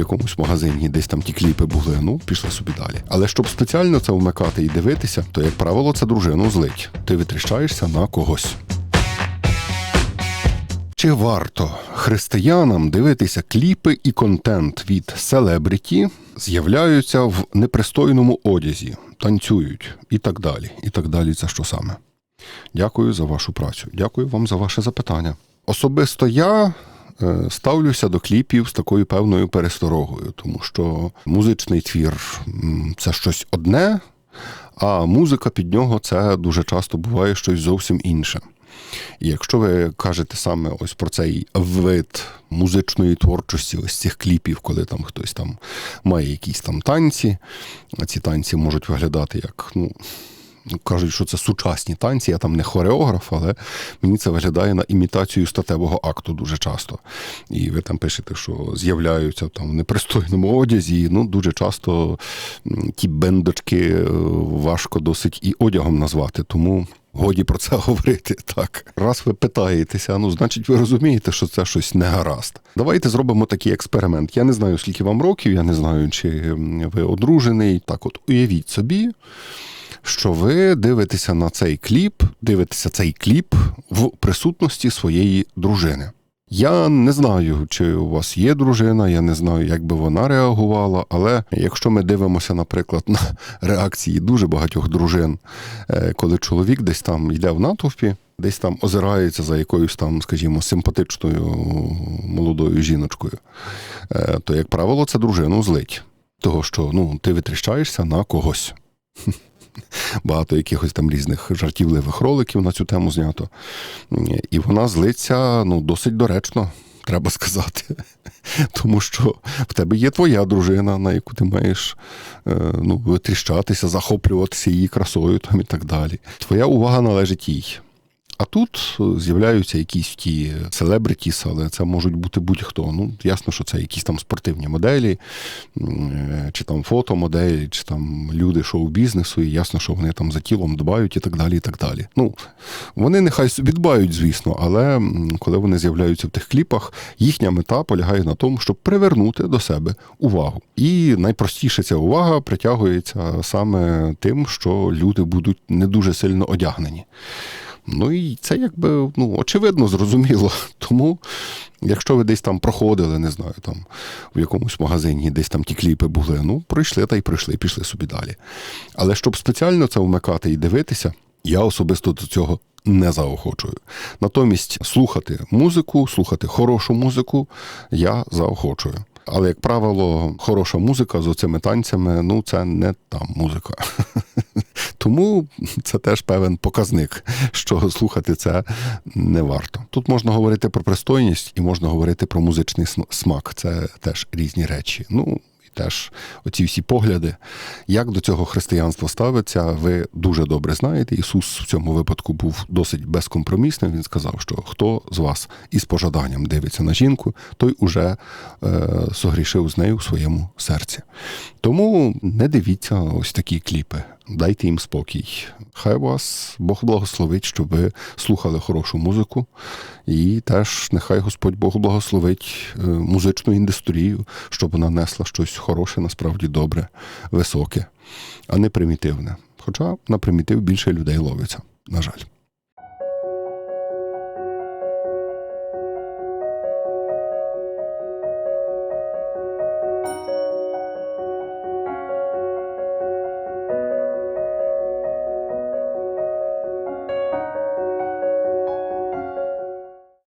якомусь магазині, десь там ті кліпи були, ну пішли собі далі. Але щоб спеціально це вмикати і дивитися, то як правило, це дружину злить. Ти витріщаєшся на когось. Чи варто християнам дивитися кліпи і контент від селебріті з'являються в непристойному одязі, танцюють і так далі. І так далі. Це що саме? Дякую за вашу працю. Дякую вам за ваше запитання. Особисто я ставлюся до кліпів з такою певною пересторогою, тому що музичний твір це щось одне, а музика під нього це дуже часто буває щось зовсім інше. І якщо ви кажете саме ось про цей вид музичної творчості, ось цих кліпів, коли там хтось там має якісь там танці, а ці танці можуть виглядати як, ну. Кажуть, що це сучасні танці, я там не хореограф, але мені це виглядає на імітацію статевого акту дуже часто. І ви там пишете, що з'являються там в непристойному одязі. Ну, дуже часто ті бендочки е, важко досить і одягом назвати. Тому Годі про це говорити так. Раз ви питаєтеся, ну значить ви розумієте, що це щось не гаразд. Давайте зробимо такий експеримент. Я не знаю, скільки вам років, я не знаю, чи ви одружений. Так, от уявіть собі, що ви дивитеся на цей кліп, дивитеся цей кліп в присутності своєї дружини. Я не знаю, чи у вас є дружина, я не знаю, як би вона реагувала, але якщо ми дивимося, наприклад, на реакції дуже багатьох дружин, е, коли чоловік десь там йде в натовпі, десь там озирається за якоюсь там, скажімо, симпатичною молодою жіночкою, е, то, як правило, це дружину злить. Того, що ну, ти витріщаєшся на когось. Багато якихось там різних жартівливих роликів на цю тему знято. І вона злиться ну, досить доречно, треба сказати. Тому що в тебе є твоя дружина, на яку ти маєш е, ну, витріщатися, захоплюватися її красою там, і так далі. Твоя увага належить їй. А тут е, з'являються якісь ті селебритіс, але це можуть бути будь-хто. Ну, ясно, що це якісь там спортивні моделі, е, чи там фотомоделі, чи там люди шоу-бізнесу, і ясно, що вони там за тілом дбають і так далі. і так далі. Ну, Вони нехай собі дбають, звісно, але коли вони з'являються в тих кліпах, їхня мета полягає на тому, щоб привернути до себе увагу. І найпростіше ця увага притягується саме тим, що люди будуть не дуже сильно одягнені. Ну і це якби ну, очевидно, зрозуміло. Тому, якщо ви десь там проходили, не знаю, там в якомусь магазині, десь там ті кліпи були, ну пройшли та й пройшли, пішли собі далі. Але щоб спеціально це вмикати і дивитися, я особисто до цього не заохочую. Натомість слухати музику, слухати хорошу музику я заохочую. Але, як правило, хороша музика з оцими танцями ну це не та музика. Тому це теж певен показник, що слухати це не варто. Тут можна говорити про пристойність і можна говорити про музичний смак. Це теж різні речі. Ну, і теж оці всі погляди, як до цього християнство ставиться, ви дуже добре знаєте. Ісус в цьому випадку був досить безкомпромісним. Він сказав, що хто з вас із пожаданням дивиться на жінку, той уже е, согрішив з нею в своєму серці. Тому не дивіться ось такі кліпи. Дайте їм спокій. Хай вас Бог благословить, щоб ви слухали хорошу музику, і теж нехай Господь Бог благословить е, музичну індустрію, щоб вона несла щось хороше, насправді добре, високе, а не примітивне. Хоча на примітив більше людей ловиться, на жаль.